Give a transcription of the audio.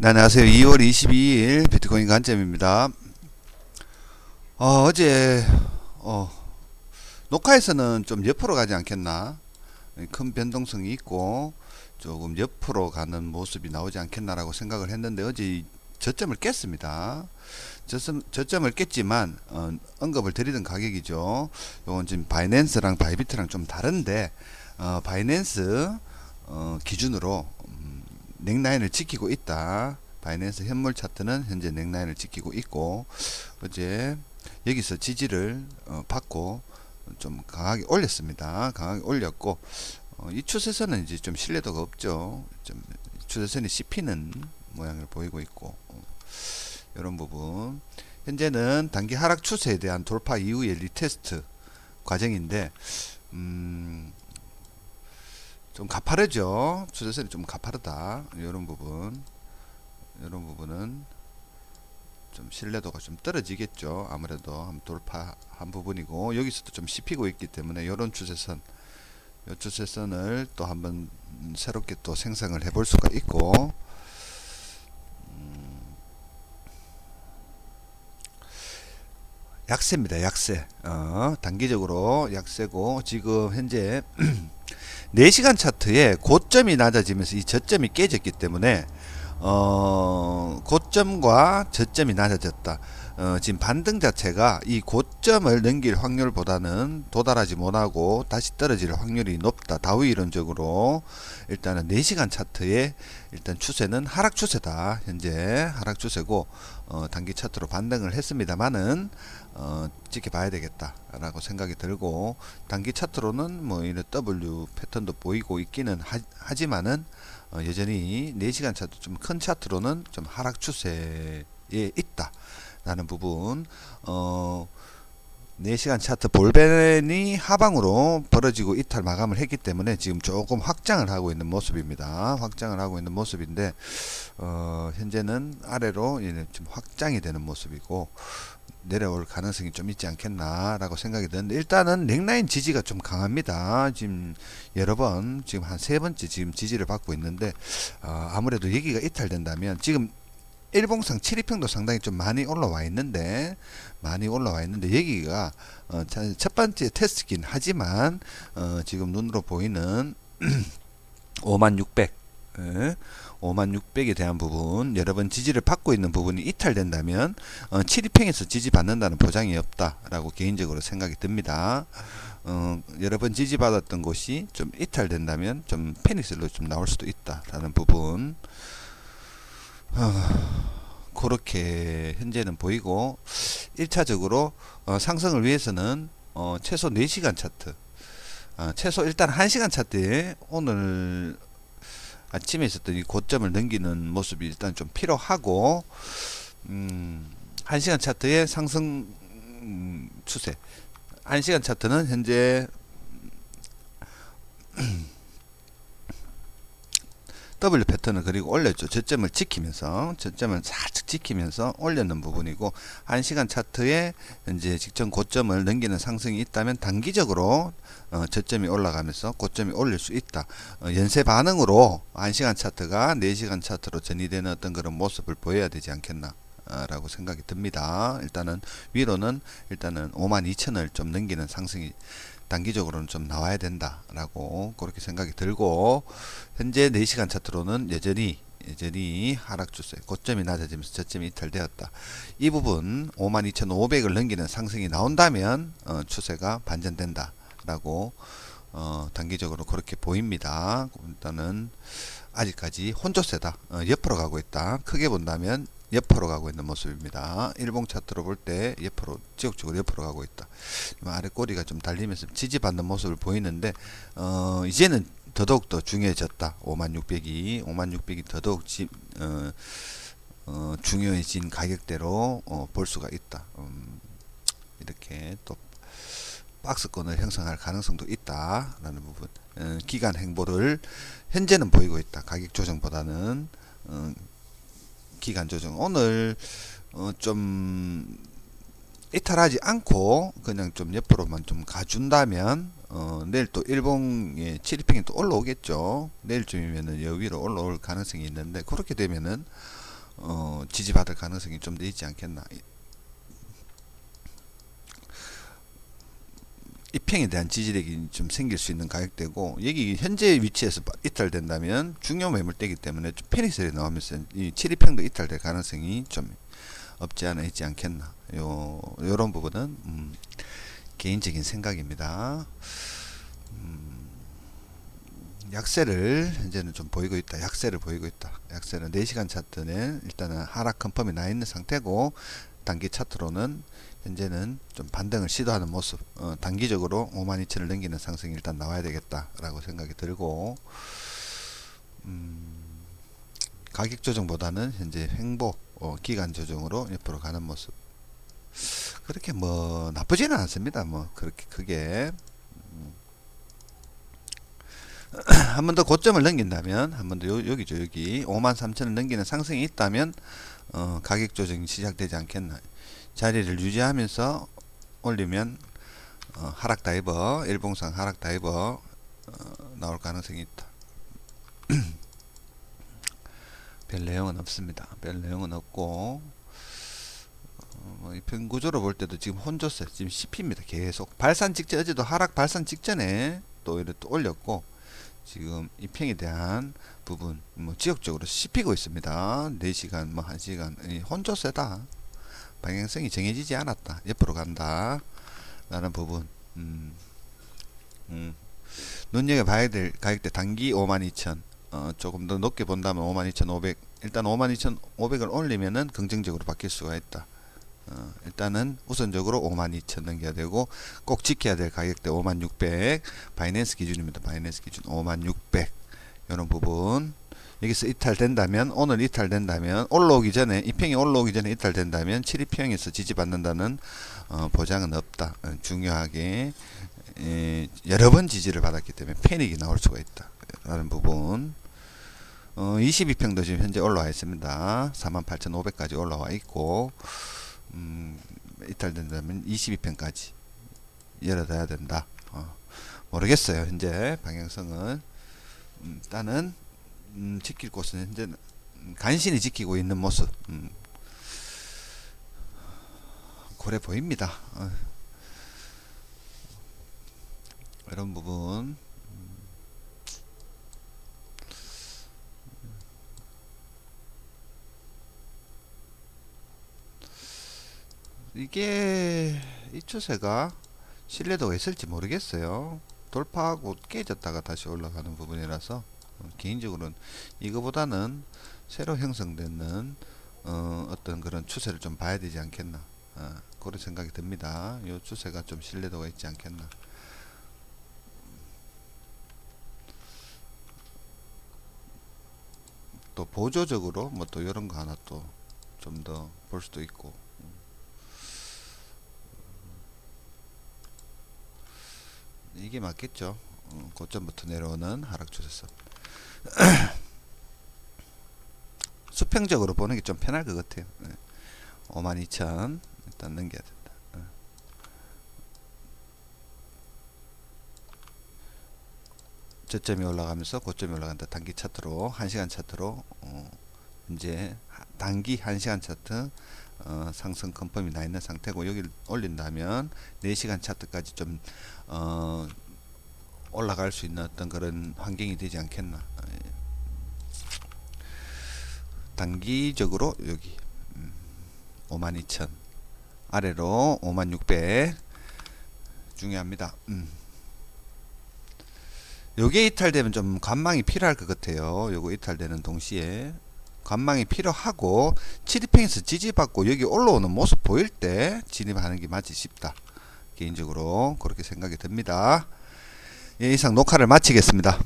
네, 안녕하세요. 2월 22일 비트코인 관점입니다. 어, 제 어, 녹화에서는 좀 옆으로 가지 않겠나? 큰 변동성이 있고 조금 옆으로 가는 모습이 나오지 않겠나라고 생각을 했는데 어제 이 저점을 깼습니다. 저점, 저점을 깼지만 어, 언급을 드리던 가격이죠. 요건 지금 바이낸스랑 바이비트랑 좀 다른데 어, 바이낸스 어, 기준으로 음, 넥라인을 지키고 있다. 바이낸스 현물 차트는 현재 넥라인을 지키고 있고 어제 여기서 지지를 어, 받고 좀 강하게 올렸습니다. 강하게 올렸고 어, 이 추세선은 이제 좀 신뢰도가 없죠. 좀 추세선이 씹히는 모양을 보이고 있고 어, 이런 부분 현재는 단기 하락 추세에 대한 돌파 이후의 리테스트 과정인데 음, 좀 가파르죠. 추세선이 좀 가파르다. 이런 부분, 이런 부분은 좀 신뢰도가 좀 떨어지겠죠. 아무래도 돌파한 부분이고 여기서도 좀 씹히고 있기 때문에 이런 추세선, 이 추세선을 또 한번 새롭게 또 생성을 해볼 수가 있고. 음, 약세입니다. 약세. 어, 단기적으로 약세고 지금 현재 4시간 차트에 고점이 낮아지면서 이 저점이 깨졌기 때문에 어, 고점과 저점이 낮아졌다. 어, 지금 반등 자체가 이 고점을 넘길 확률보다는 도달하지 못하고 다시 떨어질 확률이 높다. 다우 이론적으로 일단은 4시간 차트에 일단 추세는 하락 추세다. 현재 하락 추세고 어, 단기 차트로 반등을 했습니다만은 어, 지켜봐야 되겠다라고 생각이 들고 단기 차트로는 뭐 이런 W 패턴도 보이고 있기는 하, 지만은 어, 여전히 4시간 차트 좀 큰 차트로는 좀 하락 추세에 있다 라는 부분 어 4시간 차트 볼벤이 하방으로 벌어지고 이탈 마감을 했기 때문에 지금 조금 확장을 하고 있는 모습입니다. 확장을 하고 있는 모습인데 어, 현재는 아래로 좀 확장이 되는 모습이고 내려올 가능성이 좀 있지 않겠나라고 생각이 드는데 일단은 넥라인 지지가 좀 강합니다. 지금 여러 번 지금 한 세 번째 지금 지지를 받고 있는데 어, 아무래도 여기가 이탈된다면 지금 일봉상 7위평도 상당히 좀 많이 올라와 있는데 많이 올라와 있는데 여기가 어, 첫 번째 테스트긴 하지만 어, 지금 눈으로 보이는 5600 예, 5600에 대한 부분 여러 번 지지를 받고 있는 부분이 이탈된다면 어, 7위평에서 지지받는다는 보장이 없다라고 개인적으로 생각이 듭니다. 어, 여러 번 지지받았던 곳이 좀 이탈된다면 좀 페닉셀로 좀 나올 수도 있다라는 부분 어, 그렇게 현재는 보이고 1차적으로 어, 상승을 위해서는 어, 최소 4시간 차트 어, 최소 일단 1시간 차트에 오늘 아침에 있었던 이 고점을 넘기는 모습이 일단 좀 필요하고 음, 1시간 차트의 상승 음, 추세. 1시간 차트는 현재 W 패턴을 그리고 올렸죠. 저점을 지키면서 저점을 살짝 지키면서 올렸는 부분이고 1시간 차트에 현재 직전 고점을 넘기는 상승이 있다면 단기적으로 어, 저점이 올라가면서 고점이 올릴 수 있다. 어, 연쇄 반응으로 1시간 차트가 4시간 차트로 전이되는 어떤 그런 모습을 보여야 되지 않겠나. 라고 생각이 듭니다. 일단은 위로는 일단은 52,000을 좀 넘기는 상승이 단기적으로는 좀 나와야 된다라고 그렇게 생각이 들고 현재 4시간 차트로는 여전히 여전히 하락 추세 고점이 낮아지면서 저점이 이탈되었다. 이 부분 52,500을 넘기는 상승이 나온다면 어, 추세가 반전된다 라고 어, 단기적으로 그렇게 보입니다. 일단은 아직까지 혼조세다. 어, 옆으로 가고 있다. 크게 본다면 옆으로 가고 있는 모습입니다. 일봉 차트로 볼 때 옆으로 지역적으로 옆으로 가고 있다. 아래 꼬리가 좀 달리면서 지지받는 모습을 보이는데 어, 이제는 더더욱 더 중요해졌다. 5600이 5600이 더더욱 지, 어, 어, 중요해진 가격대로 어, 볼 수가 있다. 음, 이렇게 또 박스권을 형성할 가능성도 있다라는 부분. 어, 기간 행보를 현재는 보이고 있다. 가격 조정보다는 어, 기간 조정 오늘 어, 좀 이탈하지 않고 그냥 좀 옆으로만 좀 가준다면 어, 내일 또 일봉의 7위평이 또 올라오겠죠. 내일쯤이면은 여기로 올라올 가능성이 있는데 그렇게 되면은 어, 지지받을 가능성이 좀 더 있지 않겠나. 입행에 대한 지지력이 좀 생길 수 있는 가격대고 여기 현재 위치에서 바- 이탈된다면 중요 매물대기 때문에 좀 페니셀이 나오면서 이 7입행도 이탈될 가능성이 좀 없지 않아 있지 않겠나. 요 요런 부분은 음, 개인적인 생각입니다. 음, 약세를 현재는 좀 보이고 있다. 약세를 보이고 있다. 약세는 4시간 차트는 일단은 하락 컨펌이 나 있는 상태고 단기 차트로는 현재는 좀 반등을 시도하는 모습. 어, 단기적으로 52,000을 넘기는 상승이 일단 나와야 되겠다 라고 생각이 들고 음, 가격 조정보다는 현재 횡보 어, 기간 조정으로 옆으로 가는 모습. 그렇게 뭐 나쁘지는 않습니다. 뭐 그렇게 크게 한번 더 고점을 넘긴다면 한 번 더 여기죠 여기 53,000을 넘기는 상승이 있다면 어, 가격 조정이 시작되지 않겠나. 자리를 유지하면서 올리면 어, 하락 다이버 일봉상 하락 다이버 어, 나올 가능성이 있다. 별 내용은 없습니다. 별 내용은 없고 어, 뭐이 평구조로 볼 때도 지금 혼조세 지금 씹힙니다 계속. 발산 직전 어제도 하락 발산 직전에 또 이렇게 또 올렸고 지금 입행에 대한 부분 뭐 지역적으로 씹히고 있습니다. 4시간 뭐 1시간 이 혼조세다. 방향성이 정해지지 않았다. 옆으로 간다. 라는 부분. 음. 음. 눈여겨 봐야 될 가격대 단기 52,000. 어, 조금 더 높게 본다면 52,500. 일단 52,500을 올리면은 긍정적으로 바뀔 수가 있다. 어, 일단은 우선적으로 52,000 넘겨야 되고 꼭 지켜야 될 가격대 5600 바이낸스 기준입니다. 바이낸스 기준 5600 이런 부분 여기서 이탈된다면 오늘 이탈된다면 올라오기 전에 이 평이 올라오기 전에 이탈된다면 7이평에서 지지받는다는 어, 보장은 없다. 어, 중요하게 에, 여러 번 지지를 받았기 때문에 패닉이 나올 수가 있다. 라는 부분 어, 22평도 지금 현재 올라와 있습니다. 48,500까지 올라와 있고 음, 이탈된다면 22평까지 열어둬야 된다. 어, 모르겠어요. 현재 방향성은 음, 일단은 음, 지킬 곳은 현재 음, 간신히 지키고 있는 모습. 음, 고래 보입니다. 어. 이런 부분. 이게 이 추세가 신뢰도가 있을지 모르겠어요. 돌파하고 깨졌다가 다시 올라가는 부분이라서 어, 개인적으로는 이거보다는 새로 형성되는 어, 어떤 그런 추세를 좀 봐야 되지 않겠나 어, 그런 생각이 듭니다. 이 추세가 좀 신뢰도가 있지 않겠나. 또 보조적으로 뭐 또 이런 거 하나 또 좀 더 볼 수도 있고 이게 맞겠죠. 어, 고점부터 내려오는 하락 추세선. 수평적으로 보는 게 좀 편할 것 같아요. 네. 52,000 일단 넘겨야 된다. 어. 저점이 올라가면서 고점이 올라간다. 단기 차트로 1시간 차트로 어, 이제 하- 단기 1시간 차트 어, 상승 컨펌이 나 있는 상태고 여기를 올린다면 4시간 차트까지 좀 어, 올라갈 수 있는 어떤 그런 환경이 되지 않겠나. 예. 단기적으로 여기 음, 52,000 아래로 5600 중요합니다. 음. 요게 이탈되면 좀 관망이 필요할 것 같아요. 요거 이탈되는 동시에 관망이 필요하고 7입행에서 지지받고 여기 올라오는 모습 보일 때 진입하는 게 맞지 싶다. 개인적으로 그렇게 생각이 듭니다. 예, 이상 녹화를 마치겠습니다.